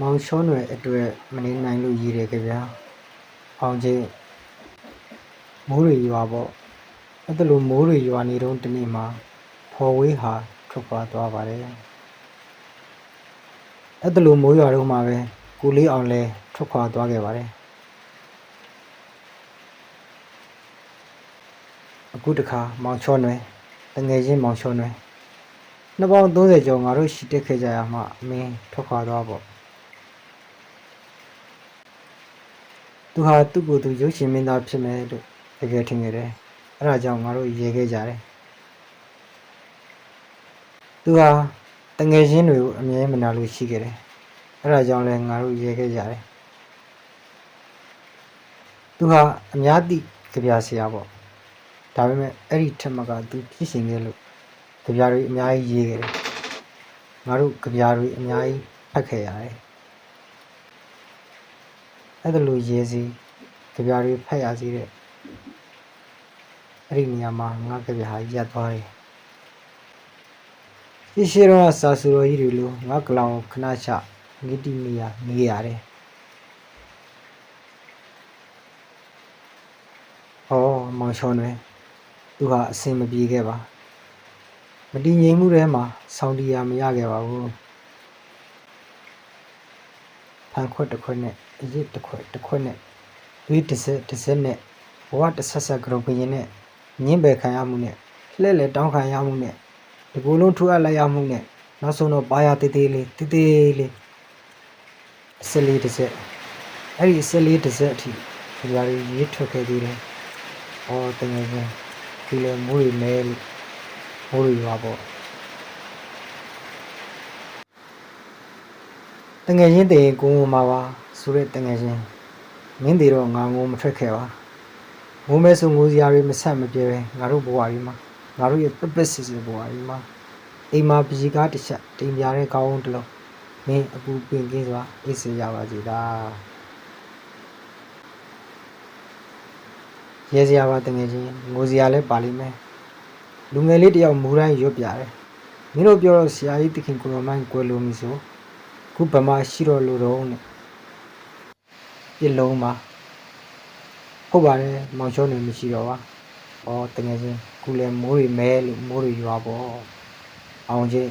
မောင်ရှောနွယ်အတွက်မနေနိုင်လို့ရည်တယ်ကြဗျာအောင်ချင်းမိုးတွေရွာပေါ့အဲ့ဒါလိုမိုးတွေရွာနေတော့တနေ့မှာဖော်ဝေးဟာထွက်ခွာသွားပါတယ်အဲ့ဒါလိုမိုးရွာတော့မှာပဲကိုလေးအောင်လဲထွက်ခွာသွားခဲ့ပါတယ်အခုတခါမောင်ချောနွယ်တငယ်ချင်းမောင်ချောနွယ်နှစ်ပေါင်း30ကျော်ငါတို့ရှိတက်ခဲ့ကြရမှအမင်းထွက်ခွာသွားပေါ့ သူဟာသူ့ကိုယ်သူရုပ်ရှင်မင်းသားဖြစ်မယ်လို့တကယ်ထင်ခဲ့တယ်။အဲဒါကြောင့်ငါတို့ရေခဲ့ကြတယ်။သူဟာတငယ်ချင်းတွေကိုအမြဲမနာလို့ရှိခဲ့တယ်။အဲဒါကြောင့်လည်းငါတို့ရေခဲ့ကြတယ်။သူဟာအများသိကြပြဆရာပေါ့။ဒါပေမဲ့အဲ့ဒီထက်မှကသူဖြစ်ရှင်ခဲ့လို့ကြပြတွေအများကြီးရေးခဲ့တယ်။ငါတို့ကြပြတွေအများကြီးဖတ်ခဲ့ရတယ်။ အဲ့ဒါလိုရေးစီကြပြတွေဖတ်ရစီတဲ့အဲ့ဒီနေရာမှာငါကြပြဟာရက်သွားတယ်ရှိရှိတော့စာဆူတော်ကြီးတွေလိုငါကလောင်ခဏချငိတိနေရနေရတယ်ဩမောင်ရှောင်းတွေသူဟာအစင်မပြေခဲ့ပါမတည်ငြိမ်မှုထဲမှာဆောင်းတရားမရခဲ့ပါဘူး ဖန်ခွက်တစ်ခွက်နဲ့အရစ်တစ်ခွက်တစ်ခွက်နဲ့သွေးတစ်ဆက်တစ်ဆက်နဲ့ဘဝတစ်ဆက်ဆက်ကြောဘရင်နဲ့ညင်းပယ်ခံရမှုနဲ့လှဲ့လေတောင်းခံရမှုနဲ့ဒီကိုယ်လုံးထူအပ်လိုက်ရမှုနဲ့နောက်ဆုံးတော့ဘာယာတေးသေးလေးတေးသေးလေးအစလေးတစ်ဆက်အဲ့ဒီအစလေးတစ်ဆက်အထိဒီကြရီရေးထွက်ခဲ့သေးတယ်။အော်တကယ်ချင်းဒီလေမိုးရီမဲလို့မိုးရီရွာပေါ့ တငယ်ချင်းတည်ရင်ကိုငုံမှာပါဆိုတဲ့တငယ်ချင်းမင်းတွေတော့ငါငုံမထွက်ခဲ့ပါငုံမဲဆိုငိုစရာတွေမဆက်မပြေပဲငါတို့ဘဝကြီးမှာငါတို့ရဲ့ပပစစ်စစ်ဘဝကြီးမှာအိမ်မှာပကြီးကားတစ်ချက်တိမ်ပြတဲ့ကောင်းအောင်တစ်လုံးမင်းအပူပင်ကင်းစွာအေးစေရပါစေသာရဲစရာပါတငယ်ချင်းငိုစရာလည်းပါလိမ့်မယ်လူငယ်လေးတယောက်မူတိုင်းရွတ်ပြတယ်မင်းတို့ပြောတော့ဆရာကြီးတခင်ကိုရမိုင်းကွယ်လို့မီဆို ခုဗမာရှိတော့လို့တော့နဲ့ပြစ်လုံးပါဟုတ်ပါတယ်မောင်ချောနေမရှိတော့ပါဩတကယ်ချင်းခုလည်းမိုးတွေမဲလို့မိုးတွေရွာပေါ့အောင်ချင်း